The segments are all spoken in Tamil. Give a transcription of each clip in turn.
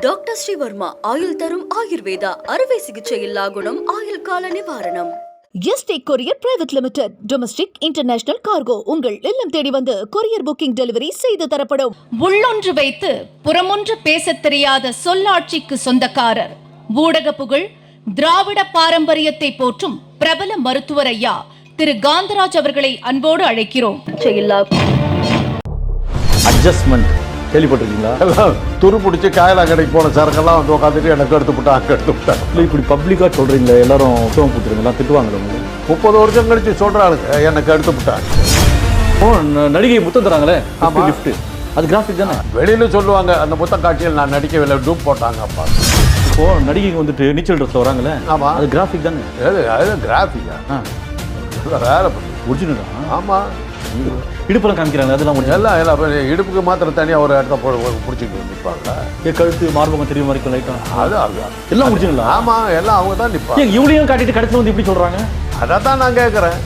டாக்டர் ஸ்ரீவர்மா ஆயுள் தரும் ஆயுர்வேதா அறுவை சிகிச்சையில்லா குணம் ஆயுள் கால நிவாரணம். ST courier private limited domestic international cargo. உங்கள் இல்லம் தேடி வந்து கொரியர் புக்கிங் டெலிவரி செய்து தரப்படும். உள்ளொன்று வைத்து புறமொன்று பேசத் தெரியாத சொல்லாட்சிக்கு சொந்தக்காரர் ஊடக புகழ் திராவிட பாரம்பரியத்தை போற்றும் பிரபல மருத்துவர் ஐயா திரு காந்தராஜ் அவர்களை அன்போடு அழைக்கிறோம். அட்ஜஸ்ட்மெண்ட் கேள்விப்பட்டிருக்கீங்களா? எல்லாம் துரு பிடிச்சி காயலா கடைக்கு போன சரக்கெல்லாம் வந்து உட்காந்துட்டு எனக்கு எடுத்து விட்டா அங்கே எடுத்து இல்லை இப்படி பப்ளிக்காக சொல்கிறீங்களே எல்லாரும் சோகம் புத்துருங்கலாம் திட்டுவாங்களே உங்களுக்கு முப்பது வருஷம் கழிச்சு சொல்றாளுங்க எனக்கு எடுத்து விட்டாங்க. நடிகை முத்தம் தராங்களே? ஆமா. கிஃப்ட் அது கிராஃபிக் தானே? வெளியில சொல்லுவாங்க அந்த புத்த காட்சியில் நான் நடிக்கவில்லை டூப் போட்டாங்க அப்பா. இப்போ நடிகைக்கு வந்துட்டு நீச்சல் ட்ரெஸ் வராங்களே? ஆமா. அது கிராஃபிக் தானே? அது அது கிராஃபிக்கா வேற ஒரிஜினலா ஆமா. இடுப்பெல்லாம் காமிக்கிறாங்க அதெல்லாம் ஒரிஜினல் எல்லாம் எல்லாம் இடுப்புக்கு மாத்திரம் தனியாக ஒரு இடத்த பிடிச்சிட்டு நிற்பாங்க ஏன் கழுத்து மார்பகம் தெரியும் வரைக்கும் லைட்டாக அது அதுதான் எல்லாம் ஒரிஜினலா ஆமா எல்லாம் அவங்க தான் நிற்பாங்க இவளையும் காட்டிட்டு கடைசியில் வந்து இப்படி சொல்கிறாங்க அதை தான் நான் கேட்குறேன்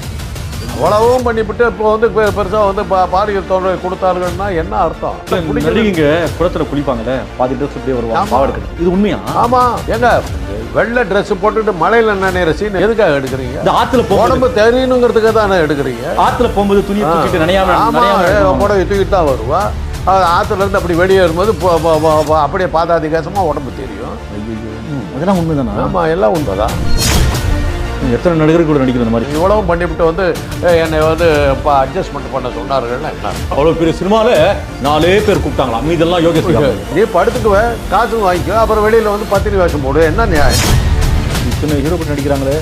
அவ்வளவும் பண்ணிவிட்டு இப்போ வந்து பெ- பெருசா வந்து பாலியல் தொல்லை கொடுத்தார்கள்னா என்ன அர்த்தம். நடிகைங்க குளத்துல குளிப்பாங்களே பாதி ட்ரெஸ் இப்படியே வருவாங்க இது உண்மையா? ஆமா. ஏங்க வெள்ளை Dress போட்டுட்டு மலையில நனையிற சீன் எதுக்காக எடுக்கிறீங்க? இந்த போகும்போது உடம்பு தெரியணுங்கிறதுக்காக தானே எடுக்கிறீங்க? ஆத்துல போகும்போது துணியை தூக்கிட்டு நனையாம ஆமா. நனையாம எடுக்கணும். புடவை தூக்கிட்டு தான் வருவா? இருந்து அப்படி பொ- பொ- அப்படியே பாதாதிகாசமா உடம்பு தெரியும். அதெல்லாம் உண்மைதானா? ஆமா எல்லாம் உண்மைதான். எத்தனை நடிகர்கள் கூட நடிக்கிற மாதிரி? இவ்வளவும் பண்ணிவிட்டு வந்து என்னை வந்து இப்போ அட்ஜஸ்ட்மெண்ட் பண்ண சொன்னார்கள்னா என்ன? அவ்வளவு பெரிய சினிமால நாலே பேர் கூப்பிட்டாங்களா மீதெல்லாம் யோகேஷ் நீ படுத்துக்குவ காசு வாங்கிக்கோ அப்புறம் வெளியில வந்து பத்திரி வேஷம் போடு. என்ன நியாயம்? இத்தனை ஹீரோ கூட நடிக்கிறாங்களே.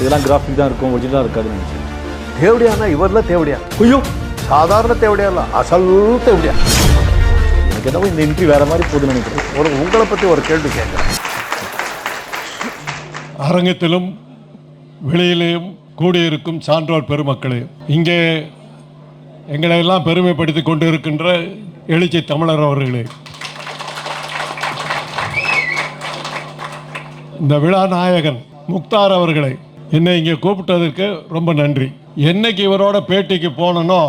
இதெல்லாம் கிராஃபிக் தான் இருக்கும் ஒரிஜினலாக இருக்காதுன்னு நினைச்சேன். தேவடியானா இவரெல்லாம் தேவடியா? ஐயோ! சாதாரண தேவடியா இல்ல அசல் தேவடியா? எனக்கு என்னவோ இந்த இன்ட்ரி வேற மாதிரி போகுதுன்னு நினைக்கிறேன். ஒரு உங்களை பத்தி ஒரு கேள்வி கேட்குறேன். அரங்கத்திலும் வெளியிலேயும் கூடியிருக்கும் சான்றோர் பெருமக்களே இங்கே எங்களையெல்லாம் பெருமைப்படுத்தி கொண்டு இருக்கின்ற எழுச்சி தமிழர் அவர்களே. இந்த விழா நாயகன் முக்தார் அவர்களை என்னை இங்கே கூப்பிட்டதற்கு ரொம்ப நன்றி. என்னைக்கு இவரோட பேட்டிக்கு போனனோ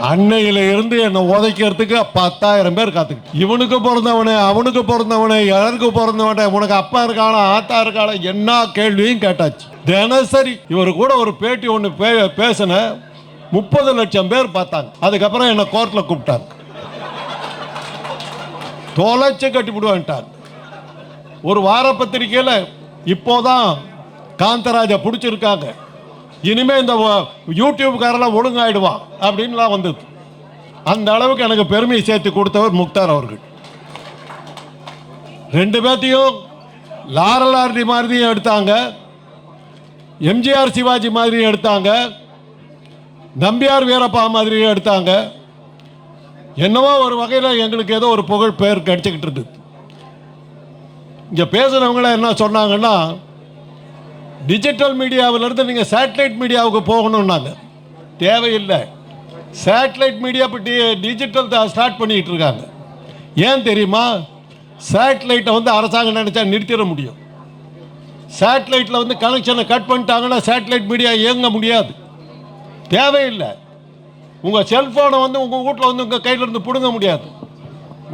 அன்னையில இருந்து என்னை உதைக்கிறதுக்கு பத்தாயிரம் பேர் காத்துக்கிட்டு. இவனுக்கு பிறந்தவனே அவனுக்கு பிறந்தவனே யாருக்கு பிறந்தவனே உனக்கு அப்பா இருக்கானா ஆத்தா இருக்கானா என்ன கேள்வியும் கேட்டாச்சு. தினசரி இவர் கூட ஒரு பேட்டி ஒன்று பே பேசின முப்பது லட்சம் பேர் பார்த்தாங்க. அதுக்கப்புறம் என்னை கோர்ட்டில் கூப்பிட்டாங்க. தொலைச்சு கட்டி விடுவான்ட்டாங்க ஒரு வார பத்திரிக்கையில் இப்போதான் காந்தராஜா பிடிச்சிருக்காங்க. இனிமே இந்த யூடியூப்காரெல்லாம் ஒழுங்காயிடுவான் அப்படின்லாம் வந்தது அந்த அளவுக்கு எனக்கு பெருமையை சேர்த்து கொடுத்தவர் முக்தார் அவர்கள். ரெண்டு பேர்த்தையும் லாரலார்டி மாதிரியும் எடுத்தாங்க. எம்ஜிஆர் சிவாஜி மாதிரியும் எடுத்தாங்க. நம்பியார் வீரப்பா மாதிரியும் எடுத்தாங்க. என்னவோ ஒரு வகையில் எங்களுக்கு ஏதோ ஒரு புகழ் பெயர் கிடைச்சிக்கிட்டு இருந்தது இங்கே பேசுகிறவங்கள என்ன சொன்னாங்கன்னா டிஜிட்டல் மீடியாவிலேருந்து நீங்கள் சேட்டலைட் மீடியாவுக்கு போகணும்னாங்க தேவையில்லை. சேட்டலைட் மீடியா பற்றி டிஜிட்டல் தான் ஸ்டார்ட் பண்ணிக்கிட்டு இருக்காங்க ஏன் தெரியுமா? சேட்டலைட்டை வந்து அரசாங்கம் நினச்சா நிறுத்திட முடியும். சேட்டலைட்டில் வந்து கனெக்ஷனை கட் பண்ணிட்டாங்கன்னா சேட்டலைட் மீடியா இயங்க முடியாது. தேவையில்லை. உங்கள் செல்ஃபோனை வந்து உங்கள் வீட்டில் வந்து உங்கள் கையிலேருந்து பிடுங்க முடியாது.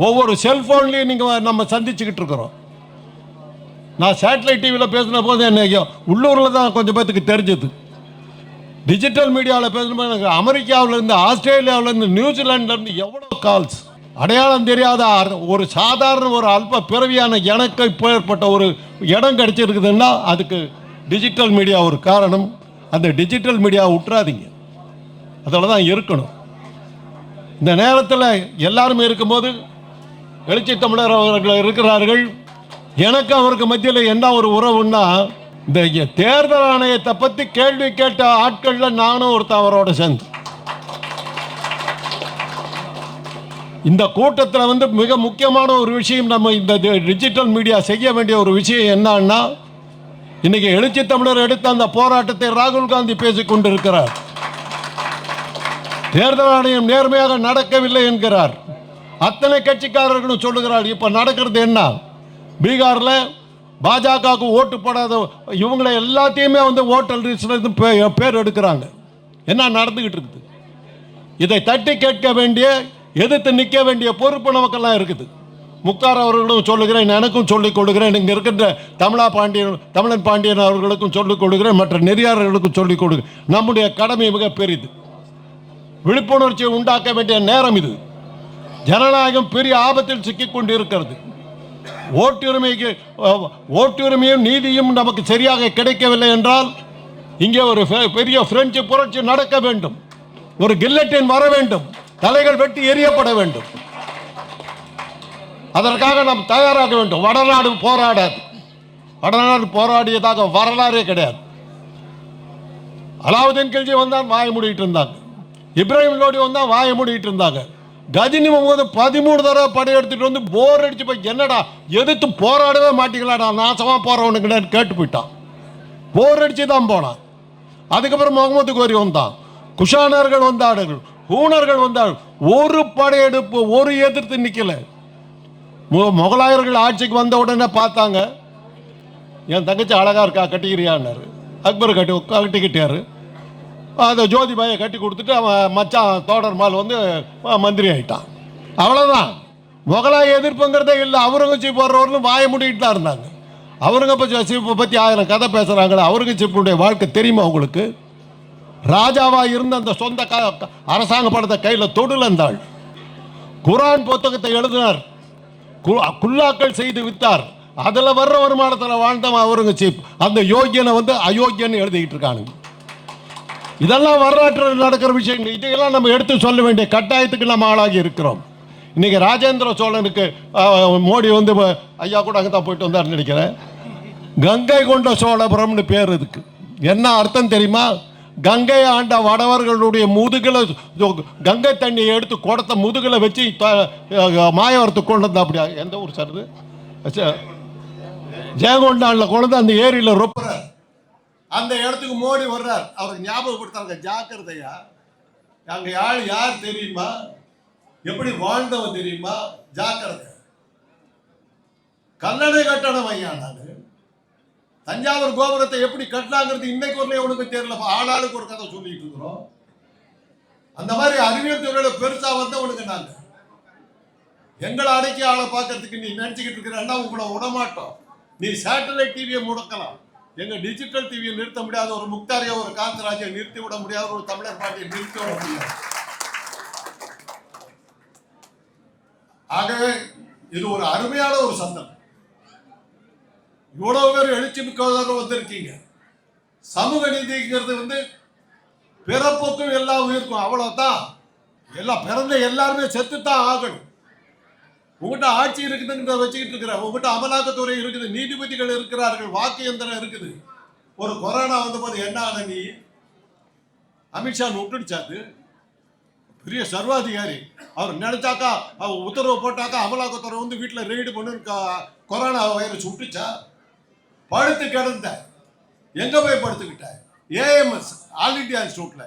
ஒவ்வொரு செல்ஃபோன்லேயும் நீங்கள் நம்ம சந்திச்சுக்கிட்டு இருக்கிறோம். நான் சேட்டலைட் டிவியில் பேசின போது என்ன உள்ளூரில் தான் கொஞ்சம் பேத்துக்கு தெரிஞ்சது. டிஜிட்டல் மீடியாவில் பேசும்போது எனக்கு அமெரிக்காவிலேருந்து ஆஸ்திரேலியாவிலேருந்து நியூசிலாண்ட்லேருந்து எவ்வளோ கால்ஸ் அடையாளம் தெரியாத ஒரு சாதாரண ஒரு அல்ப பிறவியான எனக்கு இப்போ ஏற்பட்ட ஒரு இடம் கிடச்சிருக்குதுன்னா அதுக்கு டிஜிட்டல் மீடியா ஒரு காரணம். அந்த டிஜிட்டல் மீடியாவை விட்டுறாதீங்க அதில் தான் இருக்கணும். இந்த நேரத்தில் எல்லாருமே இருக்கும்போது எழுச்சி தமிழர் அவர்கள் இருக்கிறார்கள். எனக்கு அவருக்கு மத்தியில் என்ன ஒரு உறவுன்னா இந்த தேர்தல் ஆணையத்தை பற்றி கேள்வி கேட்ட ஆட்களில் நானும் ஒருத்தன் அவரோட சேர்ந்து. இந்த கூட்டத்தில் வந்து மிக முக்கியமான ஒரு விஷயம் நம்ம இந்த டிஜிட்டல் மீடியா செய்ய வேண்டிய ஒரு விஷயம் என்னன்னா இன்னைக்கு எழுச்சி தமிழர் எடுத்த அந்த போராட்டத்தை ராகுல் காந்தி பேசிக் கொண்டிருக்கிறார். தேர்தல் ஆணையம் நேர்மையாக நடக்கவில்லை என்கிறார். அத்தனை கட்சிக்காரர்களும் சொல்லுகிறார் இப்ப நடக்கிறது என்ன? பீகாரில் பாஜகவுக்கு ஓட்டு போடாத இவங்களை எல்லாத்தையுமே வந்து ஓட்டல் லிஸ்ட்ல பே- பேர் எடுக்கிறாங்க. என்ன நடந்துக்கிட்டு இருக்குது? இதை தட்டி கேட்க வேண்டிய எதிர்த்து நிற்க வேண்டிய பொறுப்பு நமக்கெல்லாம் இருக்குது. முக்தார் அவர்களும் சொல்லுகிறேன் எனக்கும் சொல்லிக் கொடுக்கிறேன் இங்கே இருக்கின்ற தமிழா பாண்டியன் தமிழன் பாண்டியன் அவர்களுக்கும் சொல்லிக் கொடுக்கிறேன் மற்ற நெறியாளர்களுக்கும் சொல்லிக் கொடுக்கிறேன். நம்முடைய கடமை மிக பெரிது. விழிப்புணர்ச்சியை உண்டாக்க வேண்டிய நேரம் இது. ஜனநாயகம் பெரிய ஆபத்தில் சிக்கிக் கொண்டிருக்கிறது. ஓட்டுரிமைக்கு ஓட்டுரிமையும் நீதியும் நமக்கு சரியாக கிடைக்கவில்லை என்றால் இங்கே ஒரு பெ- பெரிய பிரெஞ்சு புரட்சி நடக்க வேண்டும். ஒரு கில்லட்டின் வர வேண்டும். தலைகள் வெட்டி எரியப்பட வேண்டும். அதற்காக நாம் தயாராக வேண்டும். வடநாடு போராடாது. வடநாடு போராடியதாக வரலாறே கிடையாது. அலாவுதீன் கில்ஜி வந்தான் வாய மூடிட்டு இருந்தாங்க. இப்ராஹிம் லோடி வந்தால் வாயை மூடிட்டு இருந்தாங்க. கஜினி முகமது பதிமூணு தடவை படையெடுத்துட்டு வந்து போர் அடிச்சு போய் என்னடா எதிர்த்து போராடவே மாட்டிக்கலாடா நாசமாக போறவனுக்கு கேட்டு போயிட்டான். போர் அடிச்சு தான் போனான். அதுக்கப்புறம் முகமது கோரி வந்தான். குஷானர்கள் வந்தார்கள் ஹூனர்கள் வந்தார்கள். ஒரு படையெடுப்பு ஒரு எதிர்த்து நிற்கலை முகலாயர்கள் ஆட்சிக்கு வந்த உடனே பார்த்தாங்க என் தங்கச்சி அழகாக இருக்கா கட்டிக்கிறியான்னாரு. அக்பர் கட்டி கட்டிக்கிட்டாரு அந்த ஜோதிபாயை கட்டி கொடுத்துட்டு அவன் மச்சான் தோடர்மால் வந்து மந்திரி ஆகிட்டான் அவ்வளோதான் முகலாய எதிர்ப்புங்கிறதே இல்லை. அவுரங்கசீப் வர்றவர்களும் வாய முடிக்கிட்டு தான் இருந்தாங்க. அவுரங்கசீப்பை பற்றி ஆயிரம் கதை பேசுகிறாங்களே அவுரங்கசீப்புடைய வாழ்க்கை தெரியுமா உங்களுக்கு? ராஜாவாக இருந்த அந்த சொந்த க க- அரசாங்க படத்தை கையில் தொடுலந்தாள் குரான் புத்தகத்தை எழுதினார். கு- குல்லாக்கள் செய்து வித்தார் அதில் வர்ற வருமானத்தில் வாழ்ந்தவன் அவுரங்கசீப். அந்த யோகியனை வந்து அயோக்கியன்னு எழுதிக்கிட்டு இருக்கானுங்க. இதெல்லாம் வரலாற்றில் நடக்கிற விஷயங்கள். இதையெல்லாம் நம்ம எடுத்து சொல்ல வேண்டிய கட்டாயத்துக்கு நம்ம ஆளாகி இருக்கிறோம். இன்னைக்கு ராஜேந்திர சோழனுக்கு மோடி வந்து ஐயா கூட அங்கே தான் போயிட்டு வந்தார்னு நினைக்கிறேன். கங்கை கொண்ட சோழபுரம்னு பேர் இதுக்கு என்ன அர்த்தம் தெரியுமா? கங்கை ஆண்ட வடவர்களுடைய முதுகில் கங்கை தண்ணியை எடுத்து குடத்தை முதுகில் வச்சு த- மாயவரத்துக்கு கொண்டு வந்தா அப்படியா? எந்த ஊர் சார் இது? ஜெயங்கொண்டானில் கொண்டு அந்த ஏரியில் ரொப்புறார் அந்த இடத்துக்கு மோடி வர்றார். அவருக்கு ஞாபகப்படுத்தாங்க ஜாக்கிரதையா? அங்கே யார் யார் தெரியுமா? எப்படி வாழ்ந்தவன் தெரியுமா? ஜாக்கிரதை கல்லணை கட்டணம் ஐயா நான். தஞ்சாவூர் கோபுரத்தை எப்படி கட்டினாங்கிறது இன்னைக்கு வரல உனக்கு தெரியல. ஆளாளுக்கு ஒரு கதை சொல்லிட்டு இருக்கிறோம். அந்த மாதிரி அறிவியல் துறையில பெருசா வந்தவனுக்கு நாங்க. எங்களை அடக்கி ஆளை பார்க்கறதுக்கு நீ நினைச்சுக்கிட்டு இருக்கிறன்னா உங்களை விடமாட்டோம். நீ சேட்டலைட் டிவியை முடக்கலாம். எங்க டிஜிட்டல் டிவியை நிறுத்த முடியாத ஒரு முக்தாரியா ஒரு காந்தராஜை நிறுத்தி விட முடியாத ஒரு தமிழர் பாட்டியை நிறுத்தி விட முடியாது ஆகவே இது ஒரு அருமையான ஒரு சந்தம். இவ்வளவு பேர் எழுச்சி மிக்கவர்கள் வந்திருக்கீங்க. சமூக நீதிங்கிறது வந்து பிறப்புக்கும் எல்லா உயிருக்கும் அவ்வளவுதான். எல்லாம் பிறந்த எல்லாருமே செத்து தான் ஆகணும். உங்ககிட்ட ஆட்சி இருக்குதுங்கிறத வச்சுக்கிட்டு இருக்கிற உங்ககிட்ட அமலாக்கத்துறை இருக்குது நீதிபதிகள் இருக்கிறார்கள் வாக்கு எந்திரம் இருக்குது. ஒரு கொரோனா வந்தபோது என்ன ஆன நீ அமித்ஷா விட்டுடுச்சாது பெரிய சர்வாதிகாரி. அவர் நினைச்சாக்கா அவர் உத்தரவு போட்டாக்கா அமலாக்கத்துறை வந்து வீட்டில் ரெய்டு பண்ணு கொரோனா வைரஸ் விட்டுச்சா படுத்து கிடந்த எங்க போய் படுத்துக்கிட்ட ஏஎம்எஸ் ஆல் இண்டியா இன்ஸ்டியூட்ல.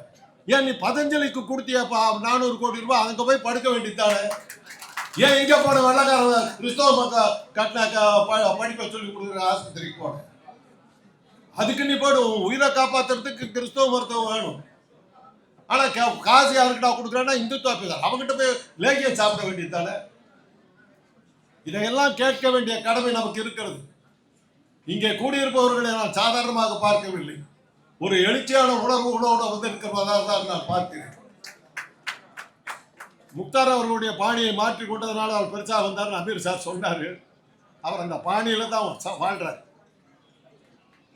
ஏன் நீ பதஞ்சலிக்கு கொடுத்தியப்பா நானூறு கோடி ரூபாய் அங்கே போய் படுக்க வேண்டியதானே ஏன் இங்க போன வெள்ளக்கார கிறிஸ்தவ மக்கள் கட்டின க- படிப்பை சொல்லி கொடுக்குற ஆஸ்பத்திரிக்கு போன. அதுக்கு நீ போய்டு உயிரை காப்பாத்துறதுக்கு கிறிஸ்தவ மருத்துவம் வேணும். ஆனா கா- காசு யாருக்கிட்ட கொடுக்குறேன்னா இந்துத்துவா பேசுறாரு அவங்ககிட்ட போய் லேகியம் சாப்பிட வேண்டியது தானே? இதையெல்லாம் கேட்க வேண்டிய கடமை நமக்கு இருக்கிறது. இங்கே கூடியிருப்பவர்களை நான் சாதாரணமாக பார்க்கவில்லை. ஒரு எழுச்சியான உணர்வுகளோடு வந்திருக்கிறதாக தான் நான் பார்க்கிறேன். முக்தார் அவர்களுடைய பாணியை மாற்றி கொண்டதுனால அவர் பெருசாக வந்தார் அமீர் சார் சொன்னார். அவர் அந்த பாணியில் தான் ச- வாழ்றார்.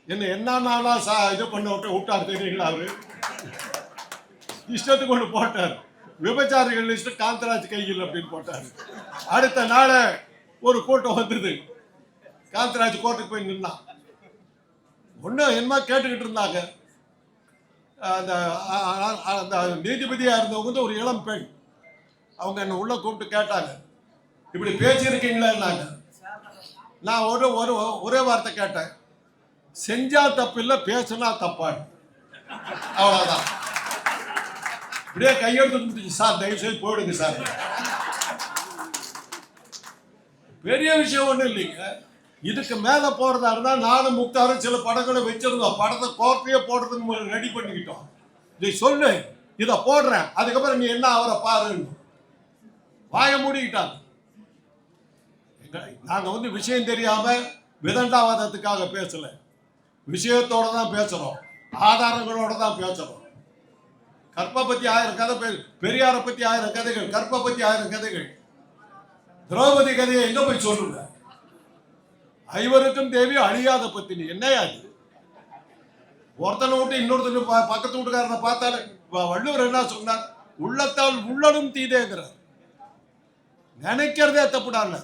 என்ன என்னன்னா சா இது பண்ண விட்டு விட்டார் தெரியுங்களா அவரு? இஷ்டத்துக்கு ஒன்று போட்டார். விபச்சாரிகள் லிஸ்ட் காந்தராஜ் கையில் அப்படின்னு போட்டார். அடுத்த நாள் ஒரு கூட்டம் வந்தது. காந்தராஜ் கோர்ட்டுக்கு போய் நின்னான். ஒன்றும் என்னமா கேட்டுக்கிட்டு இருந்தாங்க. அந்த அந்த நீதிபதியாக இருந்தவங்க வந்து ஒரு இளம் பெண். அவங்க என்னை உள்ள கூப்பிட்டு கேட்டாங்க. இப்படி பேசியிருக்கீங்களான்னாங்க நான் ஒரு ஒரு ஒரே வார்த்தை கேட்டேன். செஞ்சா தப்பு இல்லை பேசுனா தப்பாடு அவ்வளோதான் இப்படியே கையெழுத்து கொடுத்துச்சு. சார் தயவு செய்து போயிடுங்க சார். பெரிய விஷயம் ஒன்றும் இல்லைங்க. இதுக்கு மேலே போகிறதா இருந்தால் நானும் முக்தாரும் சில படங்களை வச்சிருந்தோம். படத்தை கோப்பையே போடுறதுக்கு ரெடி பண்ணிக்கிட்டோம். இதை சொல்லு. இதை போடுறேன். அதுக்கப்புறம் நீ என்ன அவரை பாருன்னு. வாய மூடிக்கிட்டாங்க. நாங்க வந்து விஷயம் தெரியாம விதண்டாவாதத்துக்காக பேசல. விஷயத்தோட தான் பேசுறோம். ஆதாரங்களோட தான் பேசுறோம். கற்பை பத்தி ஆயிரம் கதை பே- பெரியாரை பத்தி ஆயிரம் கதைகள் கற்பை பத்தி ஆயிரம் கதைகள். திரௌபதி கதையை எங்க போய் சொல்லுங்க? ஐவருக்கும் தேவி அழியாத பத்தினி. என்னையா அது ஒருத்தனை விட்டு இன்னொருத்தனை பக்கத்து வீட்டுக்காரனை பார்த்தாலே வள்ளுவர் என்ன சொன்னார்? உள்ளத்தால் உள்ளனும் தீதேங்கிறார். நினைக்கிறதே தப்புடாங்க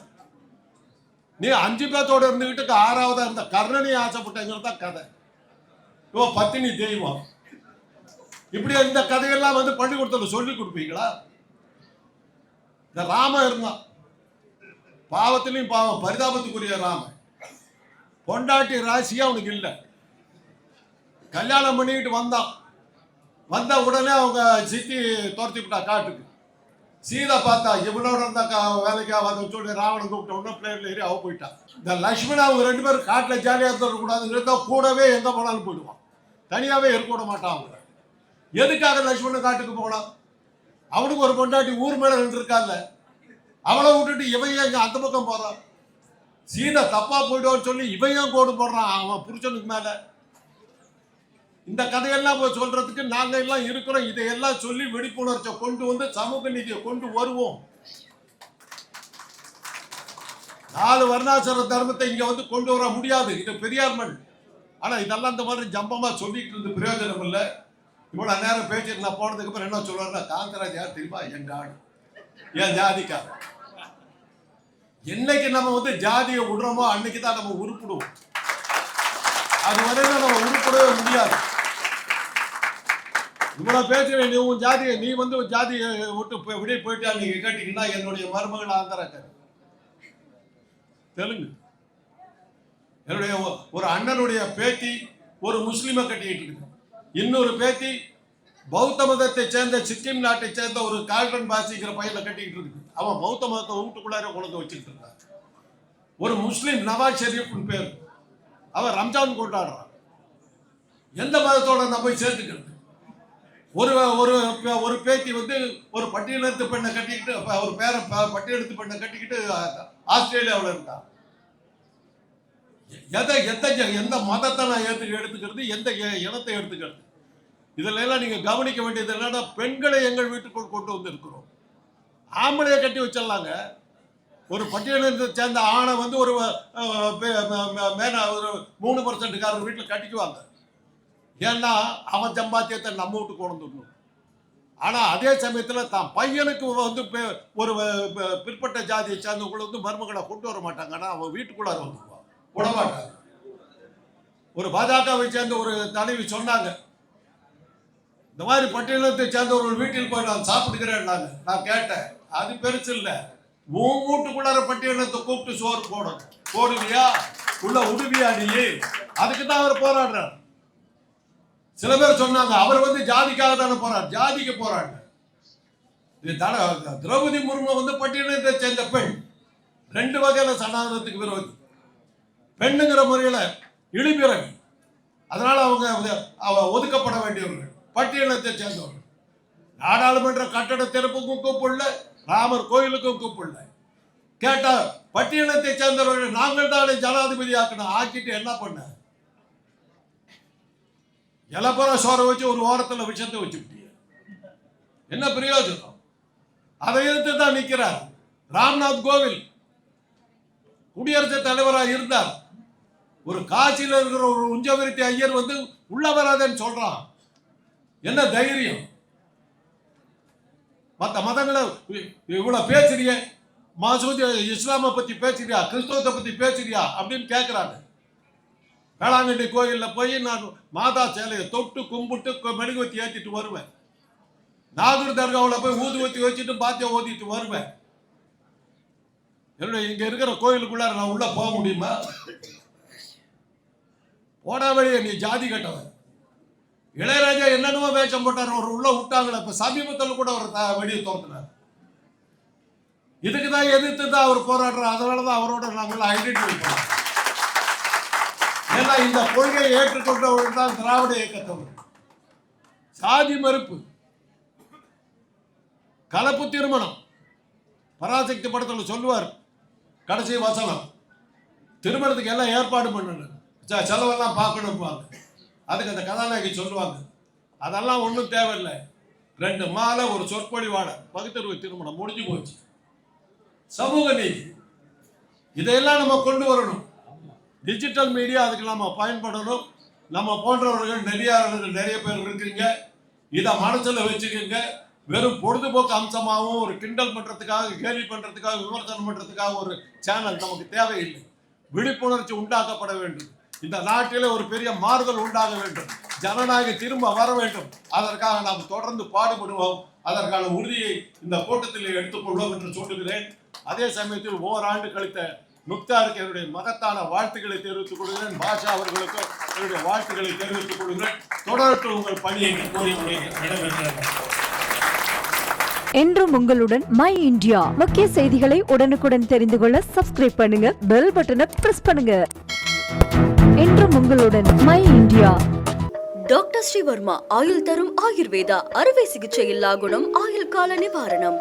நீ அஞ்சு பேர்த்தோட இருந்துகிட்டு ஆறாவதா இருந்த கர்ணனி ஆசைப்பட்டங்கிறது தான் கதை. ஓ பத்தினி தெய்வம். இப்படி இந்த கதையெல்லாம் வந்து பள்ளிக்கூடத்தில் சொல்லி கொடுப்பீங்களா? இந்த ராமன் இருந்தான். பாவத்திலையும் பாவம் பரிதாபத்துக்குரிய ராமன் பொண்டாட்டி ராசியா அவனுக்கு இல்லை. கல்யாணம் பண்ணிக்கிட்டு வந்தான். வந்த உடனே அவங்க சித்தி துரத்தி விட்டா காட்டுக்கு. சீதை பார்த்தா இவனோட இருந்தா வேலைக்கு ஆகாத சொல்லி ராவணன் கூப்பிட்ட உடனே பிளேன்ல ஏறி அவ போயிட்டான் இந்த லக்ஷ்மணன் அவங்க ரெண்டு பேரும் காட்டில் ஜாலியாக இருந்துடக்கூடாதுங்கிறத கூடவே எங்கே போனாலும் போயிடுவான். தனியாகவே இருக்க விட மாட்டான் அவங்க எதுக்காக லக்ஷ்மணன் காட்டுக்கு போனான்? அவனுக்கு ஒரு பொண்டாட்டி ஊர் மேலே நின்றுருக்கால அவளை விட்டுட்டு இவன் ஏன் அந்த பக்கம் போகிறான் சீதை தப்பாக போயிடுவான்னு சொல்லி இவன் ஏன் கோடு போடுறான்? அவன் புருஷனுக்கு மேலே. இந்த கதையெல்லாம் போய் சொல்றதுக்கு நாங்க எல்லாம் இருக்கிறோம். இதையெல்லாம் சொல்லி விழிப்புணர்ச்சியை கொண்டு வந்து சமூக நீதியை கொண்டு வருவோம். நாலு வருணாசர தர்மத்தை இங்க வந்து கொண்டு வர முடியாது. இது பெரியார் மண். ஆனா இதெல்லாம் இந்த மாதிரி ஜம்பமா சொல்லிட்டு இருந்து பிரயோஜனம் இல்லை. இவ்வளவு நேரம் பேசிட்டு நான் போனதுக்கு அப்புறம் என்ன சொல்லுவாருன்னா காந்தராஜ் யார் தெரியுமா? என் ஆடு என் ஜாதிக்கார் என்னைக்கு நம்ம வந்து ஜாதியை விடுறோமோ அன்னைக்கு தான் நம்ம உருப்பிடுவோம். அது வரையில நம்ம உருப்படவே முடியாது. இவ்வளவு பேசுற நீ உன் ஜாதியை நீ வந்து உன் ஜாதியை விட்டு போய் வெளியே போயிட்டா நீங்க கேட்டீங்கன்னா என்னுடைய மருமகள் ஆந்திராக்கார். தெலுங்கு. என்னுடைய ஒரு அண்ணனுடைய பேத்தி ஒரு முஸ்லீமை கட்டிக்கிட்டு இருக்கு. இன்னொரு பேத்தி பௌத்த மதத்தை சேர்ந்த சிக்கிம் நாட்டை சேர்ந்த ஒரு கால்டன் பாசிங்கிற பையனை கட்டிக்கிட்டு இருக்கு. அவன் பௌத்த மதத்தை வீட்டுக்குள்ளார குழந்தை வச்சுக்கிட்டு இருக்கான் ஒரு முஸ்லீம் நவாஸ் ஷெரீஃப்னு பேர். அவன் ரம்ஜான் கொண்டாடுறான். எந்த மதத்தோட நம்ம போய் சேர்த்துக்கிறது? ஒரு ஒரு ஒரு பேத்தி வந்து ஒரு பட்டியலத்து பெண்ணை கட்டிக்கிட்டு ஒரு பேர ப- பட்டியலத்து பெண்ணை கட்டிக்கிட்டு ஆஸ்திரேலியாவில் இருந்தா. எதை எந்த எந்த மதத்தை நான் ஏற்று எடுத்துக்கிறது எந்த இனத்தை எடுத்துக்கிறது? இதுல எல்லாம் நீங்க கவனிக்க வேண்டியது என்னன்னா பெண்களை எங்கள் வீட்டுக்குள் கொண்டு வந்து இருக்கிறோம் ஆம்பளையை கட்டி வச்சிடலாங்க. ஒரு பட்டியலத்தை சேர்ந்த ஆணை வந்து ஒரு மேன ஒரு மூணு பர்சன்ட்காரர் வீட்டில் கட்டிக்குவாங்க. ஏன்னா அவன் சம்பாத்தியத்தை நம்ம வீட்டுக்கு கொண்டு வரணும் ஆனால் அதே சமயத்தில் தான் பையனுக்கு வந்து ஒரு பிற்பட்ட ஜாதியை சேர்ந்தவங்களை வந்து மருமகளை கொண்டு வர மாட்டாங்க. ஆனால் அவன் வீட்டுக்குள்ளார வந்துக்குவான் விட மாட்டாங்க ஒரு பாஜகவை சேர்ந்த ஒரு தலைவி சொன்னாங்க இந்த மாதிரி பட்டியலத்தை சேர்ந்த ஒரு வீட்டில் போய் நான் சாப்பிட்டுக்கிறேன்னாங்க நான் கேட்டேன். அது பெருசு இல்லை. உன் வீட்டுக்குள்ளார பட்டியலத்தை கூப்பிட்டு சோறு போடணும் போடுவியா? உள்ள உடுவியா நீ? அதுக்கு தான் அவர் போராடுறார். சில பேர் சொன்னாங்க அவர் வந்து ஜாதிக்காக தானே போறார் ஜாதிக்கு போறாங்க. இது தானே திரௌபதி முர்மு வந்து பட்டியலத்தை சேர்ந்த பெண். ரெண்டு வகையில சனாதனத்துக்கு விரோதி பெண்ணுங்கிற முறையில இழிபிறவி. அதனால அவங்க ஒதுக்கப்பட வேண்டியவர்கள் பட்டியலத்தை சேர்ந்தவர்கள். நாடாளுமன்ற கட்டட திறப்புக்கும் கூப்பிடல ராமர் கோயிலுக்கும் கூப்பிடல. கேட்டா பட்டியலத்தை சேர்ந்தவர்கள் நாங்கள் தானே ஜனாதிபதி ஆக்கணும் ஆக்கிட்டு என்ன பண்ண? இலப்பற சோறை வச்சு ஒரு ஓரத்தில் விஷத்தை வச்சுக்கிட்டீங்க என்ன பிரயோஜனம்? அதை எதிர்த்து தான் நிற்கிறார் ராம்நாத் கோவில். குடியரசுத் தலைவராக இருந்தார். ஒரு காட்சியில் இருக்கிற ஒரு உஞ்சவரித்தி ஐயர் வந்து உள்ள வராதேன்னு சொல்றான். என்ன தைரியம்? மற்ற மதங்களை இவ்வளோ பேசுறிய. மசூதி இஸ்லாமை பற்றி பேசுறியா? கிறிஸ்தவத்தை பற்றி பேசுறியா? அப்படின்னு கேட்குறாங்க வேளாங்கண்ணி கோயிலில் போய் நான் மாதா சேலையை தொட்டு கும்பிட்டு மெழுகுவத்தி ஏற்றிட்டு வருவேன். நாகூர் தர்காவில் போய் ஊதுவத்தி வச்சுட்டு பாத்தியம் ஓதிட்டு வருவேன். என்னுடைய இங்கே இருக்கிற கோயிலுக்குள்ளார நான் உள்ளே போக முடியுமா? போடா வழியே நீ ஜாதி கட்டவன். இளையராஜா என்னென்னமோ வேஷம் போட்டார் ஒரு உள்ள விட்டாங்களே இப்போ சமீபத்தில் கூட ஒரு வெளியே தோற்றுனார் இதுக்கு தான் எதிர்த்து தான் அவர் போராடுறார். அதனால தான் அவரோட நாங்கள் ஐடென்டிஃபை பண்ணுறோம் ஏன்னா இந்த கொள்கையை ஏற்றுக்கொண்டவர்கள் தான் திராவிட இயக்கத்தவர் சாதி மறுப்பு. கலப்பு திருமணம். பராசக்தி படத்தில் சொல்லுவார். கடைசி வசனம். திருமணத்துக்கு எல்லாம் ஏற்பாடு பண்ணணும் செலவெல்லாம் பார்க்கணும்பாங்க. அதுக்கு அந்த கதாநாயகி சொல்லுவாங்க. அதெல்லாம் ஒன்றும் தேவையில்லை. ரெண்டு மாலை ஒரு சொற்பொழிவாட பகுத்தறிவு திருமணம் முடிஞ்சு போச்சு. சமூக நீதி. இதையெல்லாம் நம்ம கொண்டு வரணும். டிஜிட்டல் மீடியா அதுக்கு நம்ம பயன்படணும். நம்ம போன்றவர்கள் நிறைய நிறைய பேர் இருக்கிறீங்க. இதை மனசில் வச்சுக்கோங்க. வெறும் பொழுதுபோக்கு அம்சமாகவும் ஒரு கிண்டல் பண்ணுறதுக்காக கேலி பண்ணுறதுக்காக விமர்சனம் பண்ணுறதுக்காக ஒரு சேனல் நமக்கு தேவையில்லை. விழிப்புணர்ச்சி உண்டாக்கப்பட வேண்டும். இந்த நாட்டிலே ஒரு பெரிய மாறுதல் உண்டாக வேண்டும். ஜனநாயகம் திரும்ப வர வேண்டும். அதற்காக நாம் தொடர்ந்து பாடுபடுவோம். அதற்கான உறுதியை இந்த கூட்டத்தில் எடுத்துக்கொள்வோம் என்று சொல்லுகிறேன். அதே சமயத்தில் ஓராண்டு கழித்த முக்தாருக்கு என்னுடைய மகத்தான வாழ்த்துக்களை தெரிவித்துக் கொள்கிறேன். பாஷா அவர்களுக்கு என்னுடைய வாழ்த்துக்களை தெரிவித்துக் கொள்கிறேன். தொடரட்டும் உங்கள் பணியை கோரி என்றும் உங்களுடன் மை இந்தியா முக்கிய செய்திகளை உடனுக்குடன் தெரிந்து கொள்ள சப்ஸ்கிரைப் பண்ணுங்க பெல் பட்டனை பிரஸ் பண்ணுங்க. என்றும் உங்களுடன் மை இந்தியா டாக்டர் ஸ்ரீவர்மா ஆயுள் தரும் ஆயுர்வேதா அறுவை சிகிச்சை இல்லா குணம் ஆயுள் கால நிவாரணம்.